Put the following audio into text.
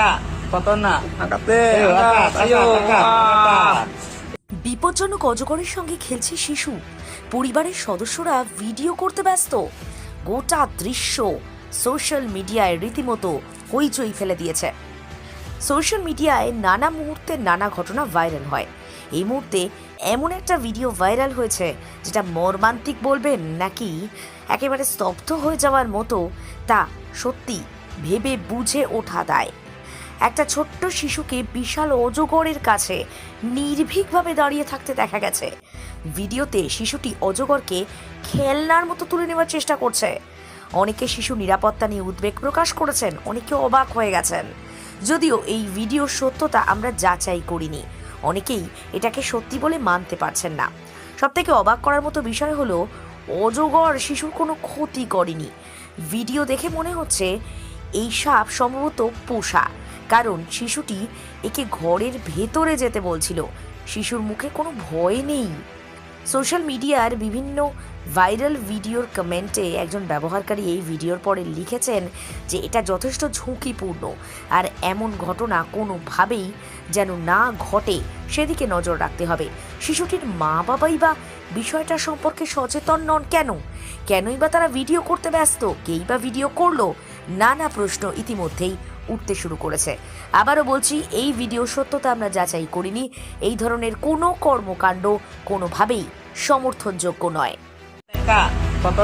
Nak. Angkat angkat, ayo. angkat. বিপজ্জনক অজগরের সঙ্গে খেলছে শিশু পরিবারের সদস্যরা ভিডিও করতে ব্যস্ত গোটা দৃশ্য সোশ্যাল মিডিয়ায় রীতিমতো হইচই ফেলে দিয়েছে সোশ্যাল মিডিয়ায় নানা মুহূর্তে নানা ঘটনা ভাইরাল হয় এই মুহূর্তে এমন একটা ভিডিও ভাইরাল হয়েছে যেটা মর্মান্তিক বলবেন নাকি একেবারে স্তব্ধ হয়ে যাওয়ার মতো তা সত্যি ভেবে বুঝে ওঠা দায় একটা ছোট্ট শিশুকে বিশাল অজগরের কাছে নির্ভীকভাবে দাঁড়িয়ে থাকতে দেখা গেছে। ভিডিওতে শিশুটি অজগরকে খেলনার মতো তুলে নেওয়ার চেষ্টা করছে। অনেকে শিশু নিরাপত্তা নিয়ে উদ্বেগ প্রকাশ করেছেন, অনেকে অবাক হয়ে গেছেন। যদিও এই ভিডিওর সত্যতা আমরা যাচাই করিনি, অনেকেই এটাকে সত্যি বলে মানতে পারছেন না। সবথেকে অবাক করার মতো বিষয় হলো, অজগর শিশুর কোনো ক্ষতি করেনি। ভিডিও দেখে মনে হচ্ছে, এই সাপ সম্ভবত পোষা। কারণ শিশুটি একে ঘরের ভেতরে যেতে বলছিল। শিশুর মুখে কোনো ভয় নেই। সোশ্যাল মিডিয়ার বিভিন্ন ভাইরাল ভিডিওর কমেন্টে একজন ব্যবহারকারী এই ভিডিওর পরে লিখেছেন যে, এটা যথেষ্ট ঝুঁকিপূর্ণ আর এমন ঘটনা কোনোভাবেই যেন না ঘটে, সেদিকে নজর রাখতে হবে। শিশুটির মা বাবাই বা বিষয়টা সম্পর্কে সচেতন নন কেন? কেনই বা তারা ভিডিও করতে ব্যস্ত? কেই বা ভিডিও করল? নানা প্রশ্ন ইতিমধ্যেই উঠতে শুরু করেছে আবারও বলছি এই ভিডিও সত্যতা আমরা যাচাই করিনি এই ধরনের কোন কর্মকাণ্ড কোনোভাবেই সমর্থনযোগ্য নয় কত